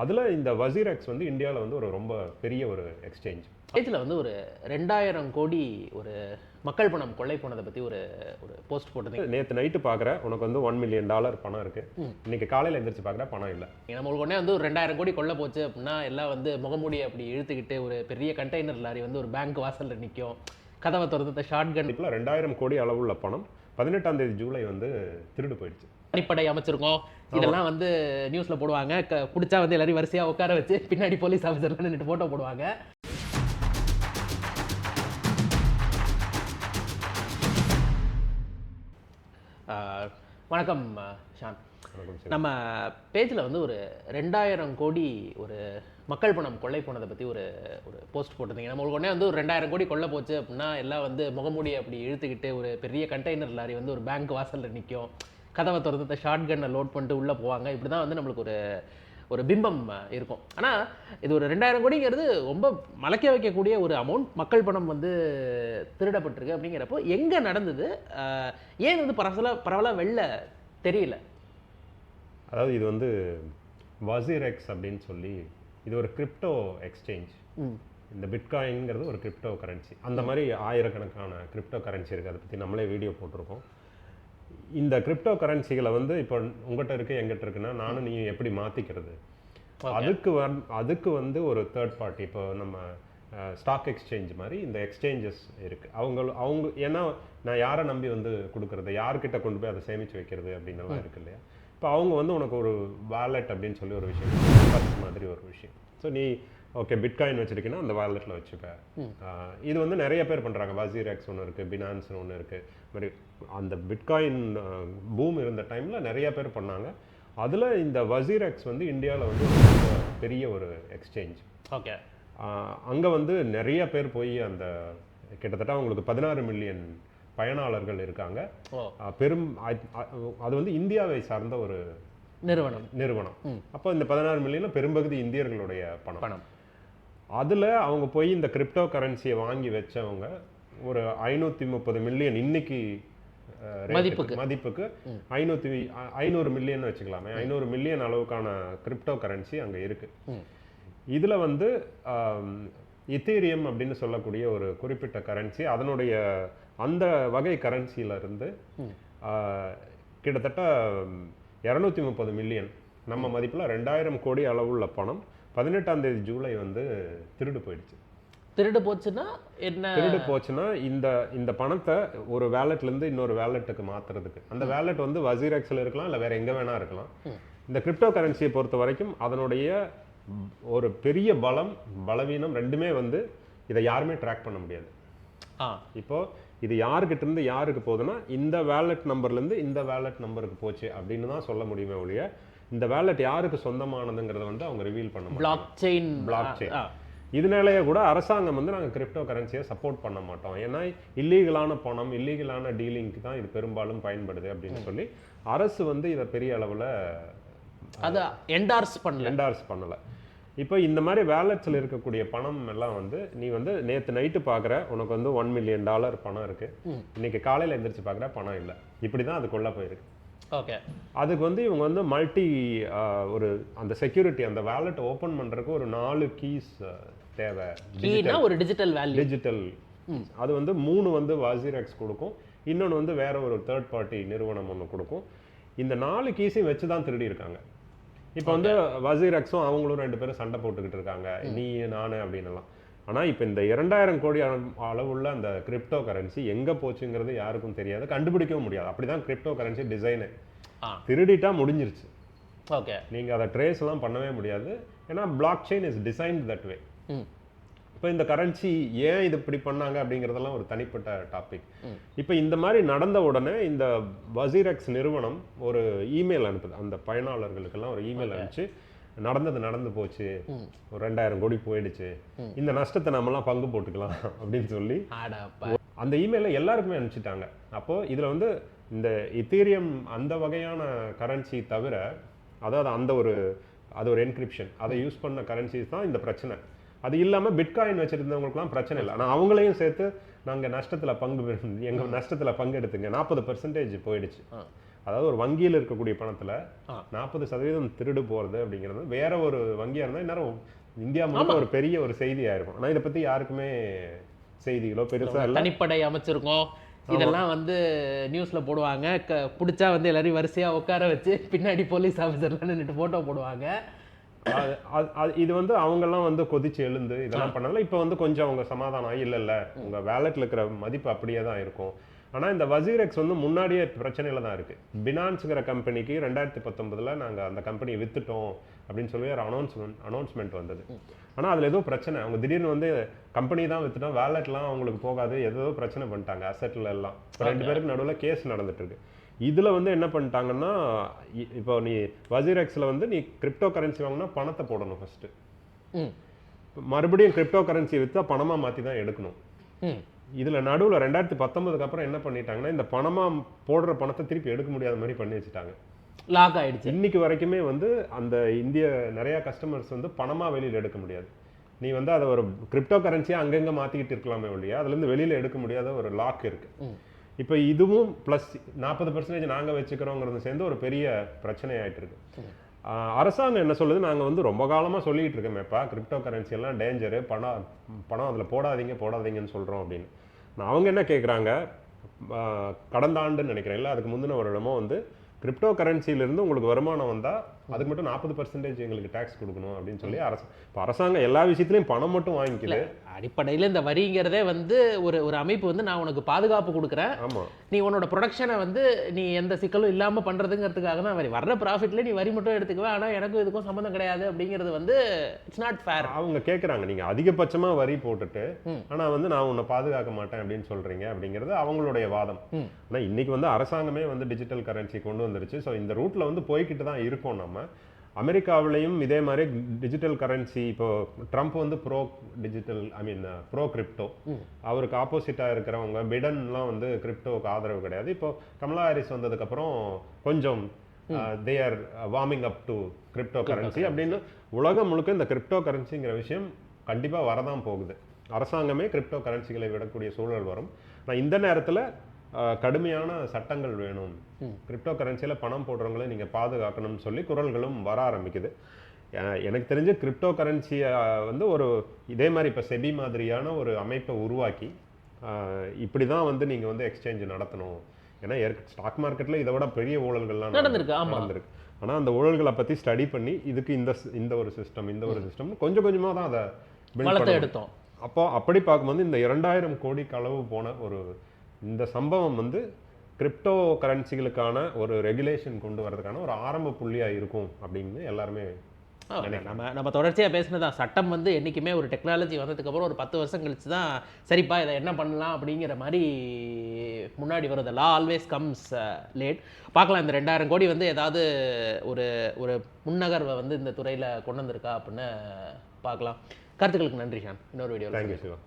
அதில் இந்த வசீரெக்ஸ் வந்து இந்தியாவில் வந்து ஒரு ரொம்ப பெரிய ஒரு எக்ஸ்சேஞ்ச் பேஜில் வந்து ஒரு ரெண்டாயிரம் கோடி ஒரு மக்கள் பணம் கொள்ளை போனதை பற்றி ஒரு ஒரு போஸ்ட் போட்டிருந்தீங்க. நேற்று நைட்டு பார்க்குற உனக்கு வந்து ஒன் மில்லியன் டாலர் பணம் இருக்கு. இன்னைக்கு காலையில் எந்திரிச்சு பார்க்குற பணம் இல்லை. நம்மளுக்கு உடனே வந்து ஒரு ரெண்டாயிரம் கோடி கொள்ள போச்சு அப்படின்னா எல்லாம் வந்து முகமூடி அப்படி இழுத்துக்கிட்டு ஒரு பெரிய கண்டெய்னர் லாரி வந்து ஒரு பேங்க் வாசலில் நிற்கும் கதவை திறந்து ஷார்ட் கன் ரெண்டாயிரம் கோடி அளவுள்ள பணம் பதினெட்டாம் தேதி ஜூலை வந்து திருடு போயிடுச்சு. தனிப்படை அமைச்சிருக்கோம். இதெல்லாம் வந்து நியூஸ்ல போடுவாங்க. க- பிடிச்சா வந்து எல்லாரையும் வரிசையா உட்கார வச்சு பின்னாடி போலீஸ் ஆஃபீஸர்லாம் நின்றுட்டு போட்டோ போடுவாங்க. வணக்கம் ஷான். நம்ம பேஜில் வந்து ஒரு ரெண்டாயிரம் கோடி ஒரு மக்கள் பணம் கொள்ளை போனதை பற்றி ஒரு ஒரு போஸ்ட் போட்டிருந்தீங்க. நம்மளுக்கு உடனே வந்து ஒரு ரெண்டாயிரம் கோடி கொள்ள போச்சு அப்படின்னா எல்லாம் வந்து முகமூடி அப்படி இழுத்துக்கிட்டு ஒரு பெரிய கண்டெய்னர் லாரி வந்து ஒரு பேங்க் வாசலில் நிற்கும் கதவை திறந்து ஷார்ட் கன்னை லோட் பண்ணிட்டு உள்ளே போவாங்க. இப்படி தான் வந்து நம்மளுக்கு ஒரு ஒரு பிம்பம் இருக்கும். ஆனால் இது ஒரு ரெண்டாயிரம் கோடிங்கிறது ரொம்ப மலைக்க வைக்கக்கூடிய ஒரு அமௌண்ட் மக்கள் பணம் வந்து திருடப்பட்டிருக்கு அப்படிங்கிறப்போ எங்கே நடந்தது? ஏன் வந்து பரவலாக பரவலாக வெளில தெரியல? அதாவது இது வந்து வசீரெக்ஸ் அப்படின்னு சொல்லி இது ஒரு கிரிப்டோ எக்ஸ்சேஞ்ச் இந்த பிட்காயின்ங்கிறது ஒரு கிரிப்டோ கரன்சி அந்த மாதிரி ஆயிரக்கணக்கான கிரிப்டோ கரன்சி இருக்குது அதை பற்றி நம்மளே வீடியோ போட்டிருக்கோம். இந்த கிரிப்டோ கரன்சிகளை வந்து இப்போ உங்கள்கிட்ட இருக்கு எங்கிட்ட இருக்குன்னா நானும் நீ எப்படி மாற்றிக்கிறது அதுக்கு வந் அதுக்கு வந்து ஒரு தேர்ட் பார்ட்டி இப்போ நம்ம ஸ்டாக் எக்ஸ்சேஞ்ச் மாதிரி இந்த எக்ஸ்சேஞ்சஸ் இருக்குது அவங்க அவங்க ஏன்னா நான் யாரை நம்பி வந்து கொடுக்குறது? யார்கிட்ட கொண்டு போய் அதை சேமித்து வைக்கிறது அப்படின்னலாம் இருக்கு இல்லையா? இப்போ அவங்க வந்து உனக்கு ஒரு வாலெட் அப்படின்னு சொல்லி ஒரு விஷயம் மாதிரி ஒரு விஷயம். ஸோ நீ ஓகே பிட்காயின் வச்சிருக்கீங்கன்னா அந்த வாலெட்டில் வச்சுப்ப ஆஹ் இது வந்து நிறைய பேர் பண்ணுறாங்க வசீரெக்ஸ் ஒன்று இருக்குது பினான்ஸ்னு ஒன்று இருக்குது மாதிரி அந்த பிட்காயின் பூம் இருந்த டைமில் நிறைய பேர் பண்ணாங்க. அதில் இந்த வசீரெக்ஸ் வந்து இந்தியாவில் வந்து பெரிய ஒரு எக்ஸ்சேஞ்ச் ஓகே அங்கே வந்து நிறைய பேர் போய் அந்த கிட்டத்தட்ட அவங்களுக்கு பதினாறு மில்லியன் பயனாளர்கள் இருக்காங்க. பெரும் அது வந்து இந்தியாவை சார்ந்த ஒரு நிறுவனம். நிறுவனம். அப்போ இந்த பதினாறு மில்லியன் பெரும்பகுதி இந்தியர்களுடைய பணம். அதில் அவங்க போய் இந்த கிரிப்டோ கரன்சியை வாங்கி வச்சவங்க ஒரு ஐநூற்றி முப்பது மில்லியன் இன்னைக்கு மதிப்புக்கு. மதிப்புக்கு ஐநூற்றி ஐநூறு மில்லியன் வச்சுக்கலாமே. ஐநூறு மில்லியன் அளவுக்கான கிரிப்டோ கரன்சி அங்கே இருக்கு. இதில் வந்து இத்தீரியம் அப்படின்னு சொல்லக்கூடிய ஒரு குறிப்பிட்ட கரன்சி அதனுடைய அந்த வகை கரன்சியில இருந்து கிட்டத்தட்ட இரநூத்தி முப்பது மில்லியன் நம்ம மதிப்பில் ரெண்டாயிரம் கோடி அளவுள்ள பணம் பதினெட்டாம் தேதி ஜூலை வந்து திருடு போயிடுச்சு. திருடு போச்சுன்னா என்ன? திருடு போச்சுன்னா இந்த இந்த பணத்தை ஒரு இருந்து இன்னொரு வேலெட்டுக்கு மாத்துறதுக்கு. அந்த வேலெட் வந்து வசீரெக்ஸில் இருக்கலாம் இல்லை வேற எங்க வேணா இருக்கலாம். இந்த கிரிப்டோ கரன்சியை பொறுத்த வரைக்கும் அதனுடைய ஒரு பெரிய பலம் பலவீனம் ரெண்டுமே வந்து இதை யாருமே ட்ராக் பண்ண முடியாது. ஆ. இப்போ இது யாருக்கிட்ட இருந்து யாருக்கு போகுதுன்னா இந்த வேலெட் நம்பர்லேருந்து இந்த வேலெட் நம்பருக்கு போச்சு அப்படின்னு தான் சொல்ல முடியுமே ஒழிய இந்த வேலெட் யாருக்கு சொந்தமானதுங்கிறத வந்து அவங்க ரிவீல் பண்ண பிளாக் செயின் Blockchain. இதனாலேயே கூட அரசாங்கம் வந்து நாங்கள் கிரிப்டோ கரன்சியை சப்போர்ட் பண்ண மாட்டோம். ஏன்னா இல்லீகலான பணம் இல்லீகலான டீலிங்க்கு தான் இது பெரும்பாலும் பயன்படுது அப்படின்னு சொல்லி அரசு வந்து இதை பெரிய அளவில் அதை என்டார்ஸ் பண்ணல. என்டார்ஸ் பண்ணலை. இப்போ இந்த மாதிரி வேலட்ஸில் இருக்கக்கூடிய பணம் எல்லாம் வந்து நீ வந்து நேற்று நைட்டு பார்க்குற உனக்கு வந்து ஒன் மில்லியன் டாலர் பணம் இருக்கு. இன்னைக்கு காலையில் எந்திரிச்சு பார்க்குற பணம் இல்லை. இப்படி தான் அது கொள்ள போயிருக்கு. ஓகே அதுக்கு வந்து இவங்க வந்து மல்டி ஒரு அந்த செக்யூரிட்டி அந்த வேலெட் ஓப்பன் பண்ணுறதுக்கு ஒரு நாலு கீஸ் தேவை. ஒரு டிஜிட்டல் வேல்யூ டிஜிட்டல் அது வந்து மூணு வந்து வாசிரெக்ஸ் கொடுக்கும். இன்னொன்று வந்து வேற ஒரு தேர்ட் பார்ட்டி நிறுவனம் ஒன்று கொடுக்கும். இந்த நாலு கீஸையும் வச்சு தான் திருடி இருக்காங்க. இப்போ வந்து வசீரெக்ஸும் அவங்களும் ரெண்டு பேரும் சண்டை போட்டுக்கிட்டு இருக்காங்க. நீ நானு அப்படின்னுலாம். ஆனா இப்போ இந்த இரண்டாயிரம் கோடி அளவு- அளவுள்ள அந்த கிரிப்டோ கரன்சி எங்க போச்சுங்கிறது யாருக்கும் தெரியாது. கண்டுபிடிக்கவும் முடியாது. அப்படிதான் கிரிப்டோ கரன்சி டிசைனு திருடிட்டா முடிஞ்சிருச்சு. ஓகே. நீங்க அதை ட்ரேஸ் எல்லாம் பண்ணவே முடியாது. ஏன்னா blockchain is designed that way இப்போ இந்த கரன்சி ஏன் இது இப்படி பண்ணாங்க அப்படிங்கிறதெல்லாம் ஒரு தனிப்பட்ட டாபிக் இப்போ இந்த மாதிரி நடந்த உடனே இந்த வசீரெக்ஸ் நிறுவனம் ஒரு இமெயில் அனுப்புது. அந்த பயனாளர்களுக்கெல்லாம் ஒரு இமெயில் அனுப்பிச்சு நடந்தது நடந்து போச்சு. ஒரு ரெண்டாயிரம் கோடி போயிடுச்சு. இந்த நஷ்டத்தை நம்மலாம் பங்கு போட்டுக்கலாம் அப்படின்னு சொல்லி அந்த இமெயிலை எல்லாருக்குமே அனுப்பிச்சிட்டாங்க. அப்போ இதுல வந்து இந்த இத்தீரியம் அந்த வகையான கரன்சி தவிர அதாவது அந்த ஒரு அது ஒரு என்கிரிப்ஷன் அதை யூஸ் பண்ண கரன்சிஸ் தான் இந்த பிரச்சனை. அது இல்லாம பிட்காயின் வச்சிருந்தவங்களுக்குலாம் பிரச்சனை இல்லை. ஆனால் அவங்களையும் சேர்த்து நாங்க நஷ்டத்துல பங்கு பெறு- எங்க நஷ்டத்துல பங்கு எடுத்துங்க. நாற்பது பர்சன்டேஜ் போயிடுச்சு. அதாவது ஒரு வங்கியில் இருக்கக்கூடிய பணத்துல. நாற்பது சதவீதம் திருடு போறது அப்படிங்கிறது வேற ஒரு வங்கியா இருந்தா இந்நேரம் இந்தியா முழுக்க ஒரு பெரிய ஒரு செய்தியா இருக்கும். ஆனா இதை பத்தி யாருக்குமே செய்திகளோ பெருசா இல்ல. தனிப்படை அமைச்சிருக்கோம். இதெல்லாம் வந்து நியூஸ்ல போடுவாங்க. க பிடிச்சா வந்து எல்லாரையும் வரிசையா உட்கார வச்சு பின்னாடி போலீஸ் ஆஃபீஸர்லாம் நின்றுட்டு போட்டோ போடுவாங்க. அது- அது- இது வந்து அவங்கெல்லாம் வந்து கொதிச்சு எழுந்து இதெல்லாம் பண்ணால இப்போ வந்து கொஞ்சம் அவங்க சமாதானம் ஆகி இல்ல இல்ல. உங்க வேலெட்ல இருக்கிற மதிப்பு அப்படியே தான் இருக்கும். ஆனா இந்த வசீரெக்ஸ் வந்து முன்னாடியே பிரச்சனையில தான் இருக்கு. பினான்ஸுங்கிற கம்பெனிக்கு ரெண்டாயிரத்தி பத்தொன்பதுல நாங்க அந்த கம்பெனியை வித்துட்டோம் அப்படின்னு சொல்லி ஒரு அனௌன்ஸ்மெண்ட் அனௌன்ஸ்மெண்ட் வந்தது. ஆனா அதுல ஏதோ பிரச்சனை. அவங்க திடீர்னு வந்து கம்பெனி தான் வித்துட்டோம் வேலெட்லாம் அவங்களுக்கு போகாது ஏதோ பிரச்சனை பண்ணிட்டாங்க அசெட்ல எல்லாம். ரெண்டு பேருக்கு நடுவுல கேஸ் நடந்துட்டு இருக்கு இதுல வந்து என்ன பண்ணிட்டாங்கன்னா இப்போ நீ வசீரெக்ஸ்ல வந்து நீ கிரிப்டோ கரன்சி வாங்கினா பணத்தை போடணும் ஃபர்ஸ்ட் ம். மறுபடியும் கிரிப்டோ கரன்சி விற்றா பணமா மாத்தி தான் எடுக்கணும். இதுல நடுவுல ரெண்டாயிரத்தி பத்தொன்பதுக்கு அப்புறம் என்ன பண்ணிட்டாங்கன்னா இந்த பணமா போடுற பணத்தை திருப்பி எடுக்க முடியாத மாதிரி பண்ணி வச்சுட்டாங்க. லாக் ஆயிடுச்சு. இன்னைக்கு வரைக்குமே வந்து அந்த இந்திய நிறைய கஸ்டமர்ஸ் வந்து பணமா வெளியில எடுக்க முடியாது. நீ வந்து அதை ஒரு கிரிப்டோ கரன்சியா அங்கங்க மாத்திக்கிட்டு இருக்கலாமே ஒழிய அதுல இருந்து வெளியில எடுக்க முடியாத ஒரு லாக் இருக்கு. ம். இப்போ இதுவும் ப்ளஸ் நாற்பது பர்சன்டேஜ் நாங்க வச்சுக்கிறோங்கிறது சேர்ந்து ஒரு பெரிய பிரச்சனை ஆயிட்டு இருக்கு அரசாங்கம் என்ன சொல்லுது? நாங்கள் வந்து ரொம்ப காலமாக சொல்லிட்டு இருக்கோமேப்பா கிரிப்டோ கரன்சி எல்லாம் டேஞ்சரு பணம் பணம் அதில் போடாதீங்க போடாதீங்கன்னு சொல்கிறோம் அப்படின்னு. நான் அவங்க என்ன கேட்குறாங்க கடந்த ஆண்டுன்னு நினைக்கிறேன். இல்லை அதுக்கு முந்தின வருடமும் வந்து கிரிப்டோ இருந்து உங்களுக்கு வருமானம் வந்தால் அதுக்கு மட்டும் நாற்பது பர்சன்டேஜ் எங்களுக்கு டேக்ஸ் கொடுக்கணும் அப்படின்னு சொல்லி அரசு இப்போ அரசாங்கம் எல்லா விஷயத்துலயும் பணம் மட்டும் வாங்கிக்குது. அடிப்படையில் இந்த வரிங்கிறதே வந்து ஒரு ஒரு அமைப்பு வந்து நான் உனக்கு பாதுகாப்பு கொடுக்குறேன். ஆமா. நீ உன்னோட ப்ரொடக்ஷனை வந்து நீ எந்த சிக்கலும் இல்லாமல் பண்ணுறதுங்கிறதுக்காக தான் வரி. வர்ற ப்ராஃபிட்ல நீ வரி மட்டும் எடுத்துக்குவேன் ஆனால் எனக்கும் இதுக்கும் சம்மந்தம் கிடையாது அப்படிங்கிறது வந்து இட்ஸ் நாட் ஃபேர் அவங்க கேக்குறாங்க நீங்க அதிகபட்சமா வரி போட்டுட்டு ம். ஆனா வந்து நான் உன்னை பாதுகாக்க மாட்டேன் அப்படின்னு சொல்றீங்க அப்படிங்கிறது அவங்களுடைய வாதம். ம். ஆனா இன்னைக்கு வந்து அரசாங்கமே வந்து டிஜிட்டல் கரன்சி கொண்டு வந்துருச்சு. ஸோ இந்த ரூட்ல வந்து போய்கிட்டு தான் இருக்கோம் நம்ம. அமெரிக்காவிலையும் இதே மாதிரி டிஜிட்டல் கரன்சி இப்போ ட்ரம்ப் வந்து bro digital I mean bro crypto அவருக்கு ஆப்போசிட்டா இருக்கிறவங்க பிடன்லாம் வந்து கிரிப்டோவுக்கு ஆதரவு கிடையாது. இப்போ கமலா ஹாரிஸ் வந்ததுக்கு அப்புறம் கொஞ்சம் they are warming up to cryptocurrency அப்படின்னு உலகம் முழுக்க இந்த கிரிப்டோ கரன்சிங்கிற விஷயம் கண்டிப்பா வரதான் போகுது. அரசாங்கமே கிரிப்டோ கரன்சிகளை விடக்கூடிய சூழல் வரும். நான் இந்த நேரத்துல கடுமையான சட்டங்கள் வேணும். கிரிப்டோ கரன்சியில பணம் போடுறவங்களை நீங்க பாதுகாக்கணும்னு சொல்லி குரல்களும் வர ஆரம்பிக்குது. எனக்கு தெரிஞ்ச கிரிப்டோ கரன்சியை வந்து ஒரு இதே மாதிரி இப்போ செபி மாதிரியான ஒரு அமைப்பை உருவாக்கி இப்படி தான் வந்து நீங்க வந்து எக்ஸ்சேஞ்ச் நடத்தணும். ஏன்னா ஸ்டாக் மார்க்கெட்ல இதை விட பெரிய ஊழல்கள்லாம் நடந்திருக்கு. நடந்திருக்கு. ஆனா அந்த ஊழல்களை பத்தி ஸ்டடி பண்ணி இதுக்கு இந்த இந்த ஒரு சிஸ்டம் இந்த ஒரு சிஸ்டம் கொஞ்சம் கொஞ்சமா தான் அதை. எடுத்தோம். அப்போ அப்படி பார்க்கும்போது இந்த இரண்டாயிரம் கோடி களவு போன ஒரு இந்த சம்பவம் வந்து கிரிப்டோ கரன்சிகளுக்கான ஒரு ரெகுலேஷன் கொண்டு வரதுக்கான ஒரு ஆரம்ப புள்ளியா இருக்கும் அப்படின்னு எல்லாருமே நம்ம நம்ம தொடர்ச்சியாக பேசினதான் சட்டம் வந்து என்றைக்குமே ஒரு டெக்னாலஜி வந்ததுக்கப்புறம் ஒரு பத்து வருஷம் கழிச்சு தான் சரிப்பா இதை என்ன பண்ணலாம் அப்படிங்கிற மாதிரி முன்னாடி வருது லா ஆல்வேஸ் கம்ஸ் லேட் பார்க்கலாம் இந்த ரெண்டாயிரம் கோடி வந்து ஏதாவது ஒரு ஒரு முன்னகர்வை வந்து இந்த துறையில் கொண்டு வந்திருக்கா அப்படின்னு பார்க்கலாம். கருத்துக்களுக்கு நன்றி ஷான். இன்னொரு வீடியோவில் தேங்க்யூ சிவா.